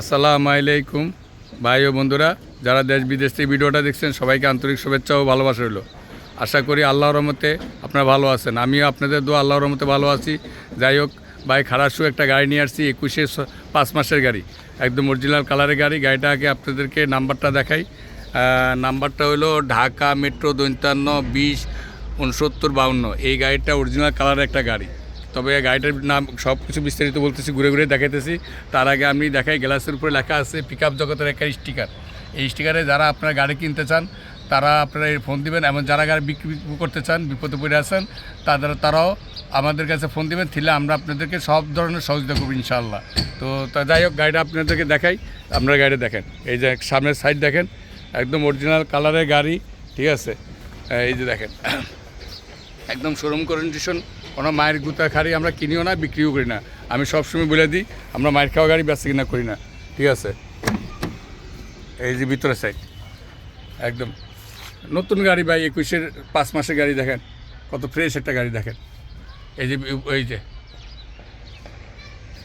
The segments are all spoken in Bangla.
আসসালামু আলাইকুম, ভাই ও বন্ধুরা, যারা দেশ বিদেশ থেকে ভিডিওটা দেখছেন, সবাইকে আন্তরিক শুভেচ্ছা ও ভালোবাসা রইল। আশা করি আল্লাহর রহমতে আপনারা ভালো আছেন। আমিও আপনাদের দোয়া আল্লাহর রহমতে ভালো আছি। যাই হোক, ভাই খারাসু একটা গাড়ি নিয়ে আসছি, একুশে পাঁচ মাসের গাড়ি। একদম অরিজিনাল কালারের গাড়ি। গাড়িটা আগে আপনাদেরকে নাম্বারটা দেখাই। নাম্বারটা হলো ঢাকা মেট্রো দৈন্তান্ন বিশ উনসত্তর বাউন্ন। এই গাড়িটা অরিজিনাল কালারের একটা গাড়ি। তবে গাড়িটার নাম সব কিছু বিস্তারিত বলতেছি, ঘুরে ঘুরে দেখাইতেছি। তার আগে আমি দেখাই, গ্লাসের উপরে লেখা আছে পিক আপ জগতের একটা স্টিকার এই স্টিকারে যারা আপনারা গাড়ি কিনতে চান, তারা আপনারা ফোন দিবেন এবং যারা গাড়ি বিক্রি করতে চান, বিপদে পড়ে আছেন, তাদের, তারাও আমাদের কাছে ফোন দিবেন থিলে আমরা আপনাদেরকে সব ধরনের সহযোগিতা করব ইনশাআল্লাহ। তো, তা যাই হোক, গাড়িটা আপনাদেরকে দেখাই, আপনারা গাড়িটা দেখেন। এই যে সামনের সাইড দেখেন, একদম অরিজিনাল কালারের গাড়ি, ঠিক আছে? এই যে দেখেন। একদম শোরুম কন্ডিশন কোনো মায়ের গুতা খাড়ি আমরা কিনিও না, বিক্রিও করি না। আমি সবসময় বলে দিই, আমরা মায়ের খাওয়া গাড়ি বেচা কিনা করি না। ঠিক আছে? এই যে ভিতরে সাইড একদম। নতুন গাড়ি ভাই, একুশের পাঁচ মাসের গাড়ি দেখেন। কত ফ্রেশ একটা গাড়ি দেখেন। এই যে এই যে।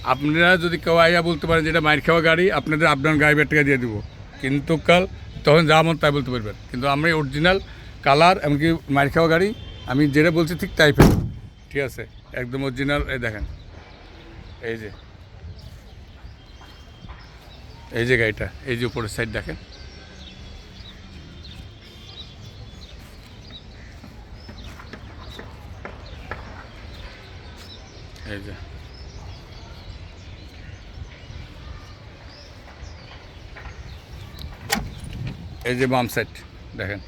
আপনারা যদি কেউ আইয়া বলতে পারেন যে এটা মায়ের খাওয়া গাড়ি, আপনাদের আপনার গাড়ি টাকা দিয়ে দেবো। কিন্তু কাল তখন যা মন তাই বলতে পারবেন। কিন্তু আমরা অরিজিনাল কালার এমনকি মায়ের খাওয়া গাড়ি আমি যেটা বলছি ঠিক তাই পেব ঠিক আছে? একদম অরিজিনাল এই দেখেন। এই যে। এই যে গাড়িটা, এই যে উপরের সাইড দেখেন। এই যে। এই যে বাম সাইড দেখেন।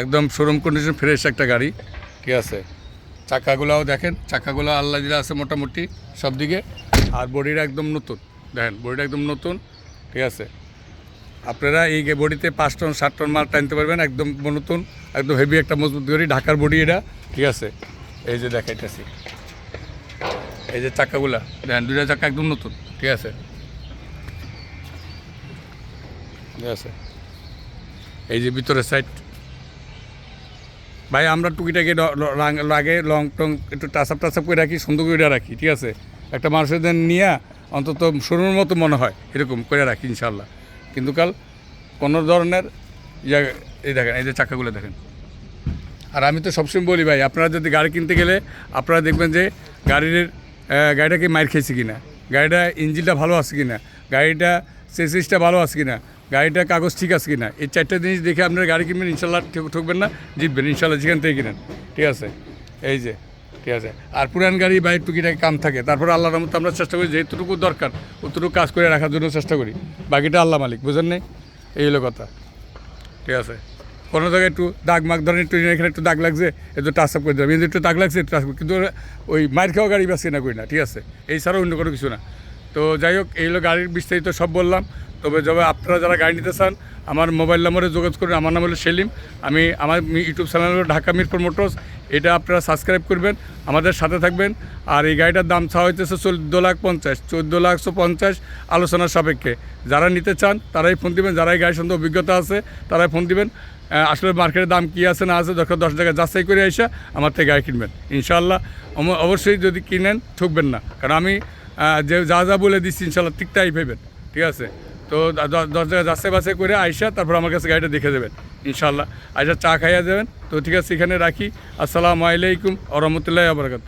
একদম শোরুম কন্ডিশন ফ্রেশ একটা গাড়ি, ঠিক আছে? চাকাগুলাও দেখেন, চাকাগুলো আল্লাহ দিলে আছে মোটামুটি সব দিকে। আর বডিটা একদম নতুন, দেখেন, বডিটা একদম নতুন, ঠিক আছে? আপনারা এই বডিতে পাঁচ টন, সাত টন মাল টানতে পারবেন, একদম নতুন, একদম হেভি একটা মজবুত গাড়ি, ঢাকার বডি এটা, ঠিক আছে? এই যে দেখাইতেছি। এই যে চাকাগুলা, দেখেন, দুইটা চাকা একদম নতুন, ঠিক আছে? ঠিক আছে? এই যে ভিতরের সাইড ভাই আমরা টুকিটাকে লাগে লং টং একটু টাসাপ আপ করে রাখি সুন্দর করে রাখি ঠিক আছে? একটা মানুষের নিয়ে অন্তত শোরুমের মতো মনে হয় এরকম করে রাখি ইনশাল্লাহ কিন্তু কাল কোনো ধরনের ইয়া এই দেখেন এই যে চাকাগুলো দেখেন। আর আমি তো সবসময় বলি ভাই আপনারা যদি গাড়ি কিনতে গেলে আপনারা দেখবেন যে গাড়ির আহ, গাড়িটা কি মার খেয়েছে কিনা? গাড়িটা ইঞ্জিনটা ভালো আছে কিনা? গাড়িটা সেসিসটা ভালো আছে কিনা? গাড়িটা কাগজ ঠিক আছে কিনা? এই চারটা জিনিস দেখে আপনার গাড়ি কিনবেন, ইনশাল্লাহ ঠক- ঠকবেন না, জিতবেন। ইনশাল্লাহ যেখান থেকে কিনেন। ঠিক আছে? এই যে, ঠিক আছে। আর পুরান গাড়ি বাইক টুকিটাকে কাম থাকে। তারপরে আল্লাহর মতো আমরা চেষ্টা করি, যেটুকু দরকার অতটুকু কাজ করে রাখার জন্য চেষ্টা করি। বাকিটা আল্লাহ মালিক, বুঝেন নেই? এই হলো কথা। ঠিক আছে? কোনো জায়গায় একটু দাগ মাগ ধরেন, একটু এখানে একটু দাগ লাগছে, একটু টাচ আপ করে কিন্তু একটু দাগ লাগছে, একটু up- কিন্তু ওই মায়ের খাওয়া গাড়ি বাসি না করি না, ঠিক আছে? এই ছাড়া অন্য কোনো কিছু না। তো যাই হোক, এই হলো গাড়ির বিস্তারিত সব বললাম। তবে যবে, আপনারা যারা গাড়ি নিতে চান, আমার মোবাইল নম্বরে যোগাযোগ করুন। আমার নাম হলো সেলিম। আমি, আমার ইউটিউব চ্যানেল হলো ঢাকা মিরপুর মোটরস। এটা আপনারা সাবস্ক্রাইব করবেন, আমাদের সাথে থাকবেন। আর এই গাড়িটার দাম চাওয়া হইতেছে চোদ্দ লাখ পঞ্চাশ। চোদ্দ লাখশো পঞ্চাশ আলোচনার সাপেক্ষে। যারা নিতে চান, তারাই ফোন দিবেন। যারা এই গাড়ির সঙ্গে অভিজ্ঞতা আছে, তারাই ফোন দিবেন। আসলে মার্কেটের দাম কী আছে, না আছে, দরকার দশ জায়গায় যাচাই করে এসে আমার থেকে গাড়ি কিনবেন। ইনশাল্লাহ অবশ্যই যদি কিনেন, ঠকবেন না। কারণ আমি যে যা যা বলে দিচ্ছি, ইনশাল্লাহ ঠিক তাই ভেবেন, ঠিক আছে? তো দশ জায়গা যাচ্ছে বাসে করে আইসা তারপর আমার কাছে গাড়িটা দেখে দেবেন, ইনশাল্লাহ। আইসা চা খাইয়া দেবেন। তো ঠিক আছে, এখানে রাখি। আসসালামু আলাইকুম আ রহমতুল্লাহ আবরকাত